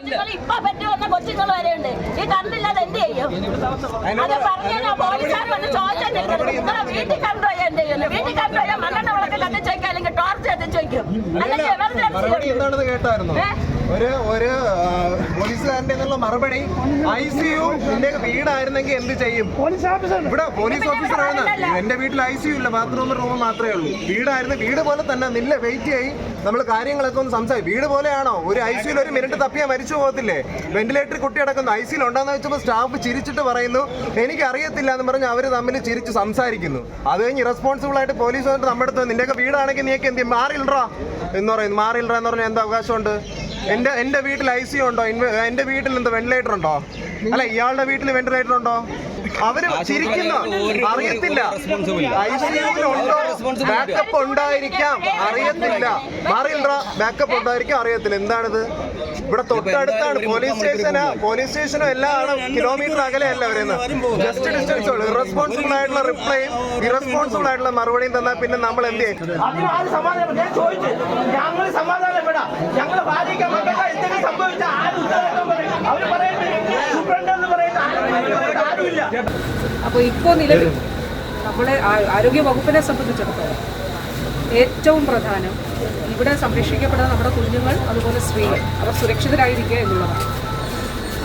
കൊച്ചുങ്ങൾ ഇപ്പൊ പറ്റി വന്ന കൊച്ചുങ്ങൾ വരെ ഉണ്ട് ഈ കണ്ടില്ലാതെ എന്ത് ചെയ്യും? അത് പറഞ്ഞാൽ പോലീസുകാർ വന്ന് ചോദിച്ചാൽ നിങ്ങളെ വീട്ടിൽ കണ്ടുപോയാൽ എന്ത് ചെയ്യുന്നു വീട്ടിൽ കണ്ടുപോയാൽ മണ്ണെണ്ണ വിളക്ക് കത്തിച്ച് വയ്ക്കും അല്ലെങ്കിൽ ടോർച്ച് കത്തിച്ച് വയ്ക്കും അല്ലെങ്കിൽ മറുപടി എമർജൻസി എന്താണെന്ന് കേട്ടായിരുന്നു? ഒരു ഒരു ആ, പോലീസുകാരന്റെ എന്നുള്ള മറുപടി ഐ സി യു വീടായിരുന്നെങ്കിൽ എന്ത് ചെയ്യും? ഇവിടെ പോലീസ് ഓഫീസറാണ്. എന്റെ വീട്ടിൽ ഐ സി യു ഇല്ല. ബാത്റൂം റൂം മാത്രമേ ഉള്ളൂ. വീടായിരുന്നു. വീട് പോലെ തന്നെ. നില്ല വെയിറ്റ് ചെയ്യും. നമ്മൾ കാര്യങ്ങളൊക്കെ ഒന്ന് സംസാരിക്കും. വീട് പോലെയാണോ? ഒരു ഐ സിയിൽ ഒരു മിനിറ്റ് തപ്പിയാൽ മരിച്ചു പോകത്തില്ലേ? വെന്റിലേറ്ററിൽ കുട്ടി അടക്കുന്നു ഐ സിയിൽ ഉണ്ടോന്ന് വെച്ചപ്പോൾ സ്റ്റാഫ് ചിരിച്ചിട്ട് പറയുന്നു എനിക്ക് അറിയത്തില്ല എന്ന് പറഞ്ഞ് അവർ തമ്മിൽ ചിരിച്ച് സംസാരിക്കുന്നു. അത് കഴിഞ്ഞ് ഇറസ്പോൺസിബിൾ ആയിട്ട് പോലീസ് വന്നിട്ട് നമ്മുടെ അടുത്ത് നിന്റെയൊക്കെ വീടാണെങ്കിൽ നീക്ക് എന്ത് മാറിയില്ലറാ എന്ന് പറയുന്നു. മാറിയില്ലറ എന്ന് പറഞ്ഞാൽ എന്താ അവകാശമുണ്ട്? എന്റെ എന്റെ വീട്ടിൽ ഐ സി ഉണ്ടോ? എന്റെ വീട്ടിൽ എന്താ വെന്റിലേറ്റർ ഉണ്ടോ? അല്ല ഇയാളുടെ വീട്ടിൽ വെന്റിലേറ്റർ ഉണ്ടോ? അവർ ചിരിക്കുന്ന അറിയത്തില്ല. ബാക്കപ്പ് ഉണ്ടായിരിക്കാം. അറിയത്തില്ല. മാറിയില്ലറ ബാക്കപ്പ് ഉണ്ടായിരിക്കാം. അറിയത്തില്ല. എന്താണിത്? ഇവിടെ തൊട്ടടുത്താണ് പോലീസ് സ്റ്റേഷന് പോലീസ് സ്റ്റേഷനും എല്ലാം കിലോമീറ്റർ അകലെയല്ല വരുന്നത്? ജസ്റ്റ് ഡിസ്റ്റൻസ് ഉള്ളൂ ഇറസ്പോൺസിബിൾ ആയിട്ടുള്ള റിപ്ലൈയും ഇറസ്പോൺസിബിൾ ആയിട്ടുള്ള മറുപടിയും തന്നാൽ പിന്നെ നമ്മൾ എന്ത് ചെയ്യും? ഞങ്ങൾ സമാധാനപ്പെടാം. എന്തെങ്കിലും സംഭവിച്ചാൽ ആര് ഉത്തരവാദിത്വം പറയും? അവർ പറയുന്നത് സൂപ്രണ്ട് എന്ന് പറയുന്ന ആരും ആരുമില്ല അപ്പോൾ ഇപ്പോൾ നിലവിൽ നമ്മളെ ആരോഗ്യ വകുപ്പിനെ സംബന്ധിച്ചിടത്തോളം ഏറ്റവും പ്രധാനം ഇവിടെ സംരക്ഷിക്കപ്പെടുന്ന നമ്മുടെ കുഞ്ഞുങ്ങൾ അതുപോലെ സ്ത്രീകൾ. അവർ സുരക്ഷിതരായിരിക്കുക എന്നുള്ളതാണ്.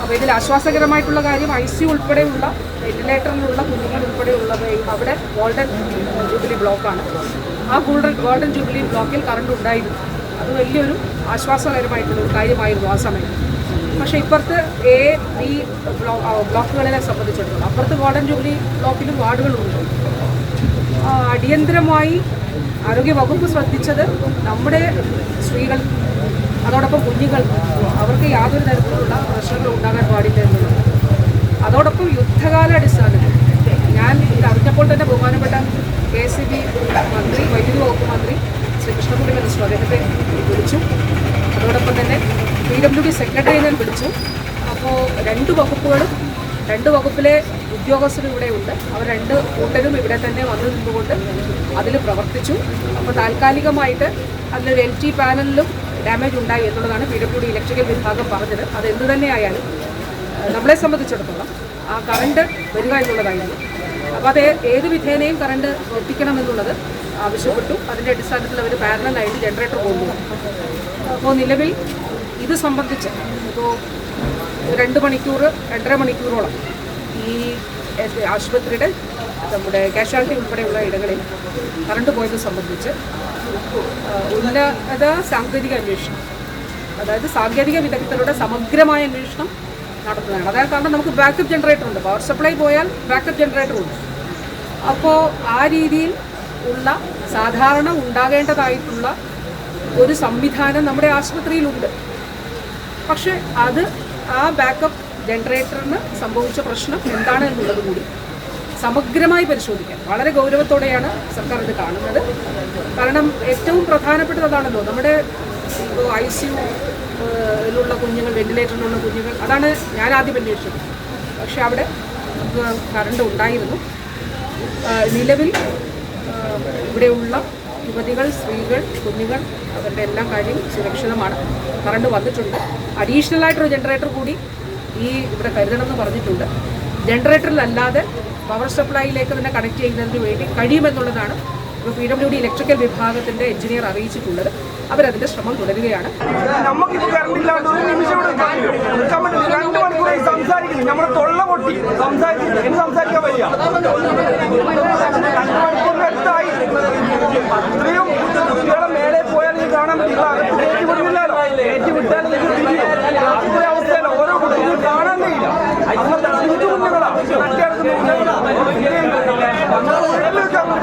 അപ്പോൾ ഇതിൽ ആശ്വാസകരമായിട്ടുള്ള കാര്യം ഐ സി ഉൾപ്പെടെയുള്ള വെന്റിലേറ്ററിലുള്ള കുഞ്ഞുങ്ങൾ ഉൾപ്പെടെയുള്ളത് അവിടെ ഗോൾഡൻ ജൂബിലി ബ്ലോക്കാണ്. ആ ഗോൾഡൻ ഗോൾഡൻ ജൂബിലി ബ്ലോക്കിൽ കറണ്ട് ഉണ്ടായിരുന്നു. അത് വലിയൊരു ആശ്വാസകരമായിട്ടുള്ള ഒരു കാര്യമായിരുന്നു ആ സമയത്ത് പക്ഷേ ഇപ്പുറത്ത് എ ബി ബ്ലോക്കുകളെ സംബന്ധിച്ചിടത്തോളം അപ്പുറത്ത് ഗോൾഡൻ ജൂബിലി ബ്ലോക്കിലും വാർഡുകളുണ്ട്. അടിയന്തരമായി ആരോഗ്യ വകുപ്പ് ശ്രദ്ധിച്ചത് നമ്മുടെ സ്ത്രീകൾ അതോടൊപ്പം കുഞ്ഞുങ്ങൾ. അവർക്ക് യാതൊരു തരത്തിലുള്ള പ്രശ്നങ്ങളും ഉണ്ടാകാൻ പാടില്ല എന്നുള്ളത്. അതോടൊപ്പം യുദ്ധകാല അടിസ്ഥാനത്തിൽ ഞാൻ ഇത് അറിഞ്ഞപ്പോൾ തന്നെ ബഹുമാനപ്പെട്ട കെ എസ് ബി മന്ത്രി വൈദ്യുതി വകുപ്പ് മന്ത്രി ശ്രീ കൃഷ്ണകുട്ടി മിനിസ്റ്റർ അദ്ദേഹത്തെ വിളിച്ചു. പി ഡബ്ല്യു ഡി സെക്രട്ടറിയെ വിളിച്ചു. അപ്പോൾ രണ്ട് വകുപ്പുകളും രണ്ട് വകുപ്പിലെ ഉദ്യോഗസ്ഥരും ഇവിടെ ഉണ്ട്. അവർ രണ്ട് കൂട്ടരും ഇവിടെ തന്നെ വന്നു നിന്നുകൊണ്ട് അതിൽ പ്രവർത്തിച്ചു. അപ്പോൾ താൽക്കാലികമായിട്ട് അതിലൊരു എൽ ടി പാനലിലും ഡാമേജ് ഉണ്ടായി എന്നുള്ളതാണ് പി ഡബ്ല്യു ഡി ഇലക്ട്രിക്കൽ വിഭാഗം പറഞ്ഞത്. അത് എന്ത് തന്നെയായാലും നമ്മളെ സംബന്ധിച്ചിടത്തോളം ആ കറണ്ട് വരിക എന്നുള്ളതായിരുന്നു. അപ്പോൾ അത് ഏത് വിധേനയും കറണ്ട് എത്തിക്കണമെന്നുള്ളത് ആവശ്യപ്പെട്ടു. അതിന്റെ അടിസ്ഥാനത്തിൽ അവർ പാരലായിട്ട് ജനറേറ്റർ കൊണ്ടുപോകും അപ്പോൾ നിലവിൽ ഇത് സംബന്ധിച്ച് ഇപ്പോൾ രണ്ട് മണിക്കൂർ രണ്ടര മണിക്കൂറോളം ഈ ആശുപത്രിയുടെ നമ്മുടെ കാഷ്വാലിറ്റി ഉൾപ്പെടെയുള്ള ഇടങ്ങളിൽ കറണ്ട് പോയത് സംബന്ധിച്ച് ഉന്നത സാങ്കേതിക അന്വേഷണം അതായത് സാങ്കേതിക വിദഗ്ധരുടെ സമഗ്രമായ അന്വേഷണം നടത്തുന്നതാണ്. അതായത് കാരണം നമുക്ക് ബാക്കപ്പ് ജനറേറ്റർ ഉണ്ട്. പവർ സപ്ലൈ പോയാൽ ബാക്കപ്പ് ജനറേറ്റർ ഉണ്ട്. അപ്പോൾ ആ രീതിയിൽ ഉള്ള സാധാരണ ഉണ്ടാകേണ്ടതായിട്ടുള്ള ഒരു സംവിധാനം നമ്മുടെ ആശുപത്രിയിലുണ്ട്. പക്ഷെ അത് ആ ബാക്കപ്പ് ജനറേറ്ററിന് സംഭവിച്ച പ്രശ്നം എന്താണ് എന്നുള്ളത് കൂടി സമഗ്രമായി പരിശോധിക്കാൻ വളരെ ഗൗരവത്തോടെയാണ് സർക്കാർ ഇത് കാണുന്നത്. കാരണം ഏറ്റവും പ്രധാനപ്പെട്ടത് അതാണല്ലോ നമ്മുടെ ഇപ്പോൾ ഐ സി യിലുള്ള കുഞ്ഞുങ്ങൾ വെന്റിലേറ്ററിലുള്ള കുഞ്ഞുങ്ങൾ അതാണ് ഞാൻ ആദ്യം അന്വേഷിച്ചത്. പക്ഷെ അവിടെ കറണ്ട് ഉണ്ടായിരുന്നു. നിലവിൽ ഇവിടെയുള്ള യുവതികൾ സ്ത്രീകൾ കുഞ്ഞുങ്ങൾ അവരുടെ എല്ലാ കാര്യം സുരക്ഷിതമാണ്. കറണ്ട് വന്നിട്ടുണ്ട്. അഡീഷണൽ ആയിട്ടൊരു ജനറേറ്റർ കൂടി ഈ ഇവിടെ കരുതണമെന്ന് പറഞ്ഞിട്ടുണ്ട്. ജനറേറ്ററിലല്ലാതെ പവർ സപ്ലൈയിലേക്ക് തന്നെ കണക്ട് ചെയ്യുന്നതിന് വേണ്ടി കഴിയുമെന്നുള്ളതാണ് ഇപ്പോൾ പി ഡബ്ല്യു ഡി ഇലക്ട്രിക്കൽ വിഭാഗത്തിന്റെ എഞ്ചിനീയർ അറിയിച്ചിട്ടുള്ളത്. അവരതിന്റെ ശ്രമം തുടരുകയാണ്. ഇല്ലാണ്ട് ഒരു നിമിഷം രണ്ട് സംസാരിക്കുന്നു. നമ്മുടെ തൊള്ള പൊട്ടി. സംസാരിച്ചിട്ട് എന്ന് സംസാരിക്കാൻ വയ്യ?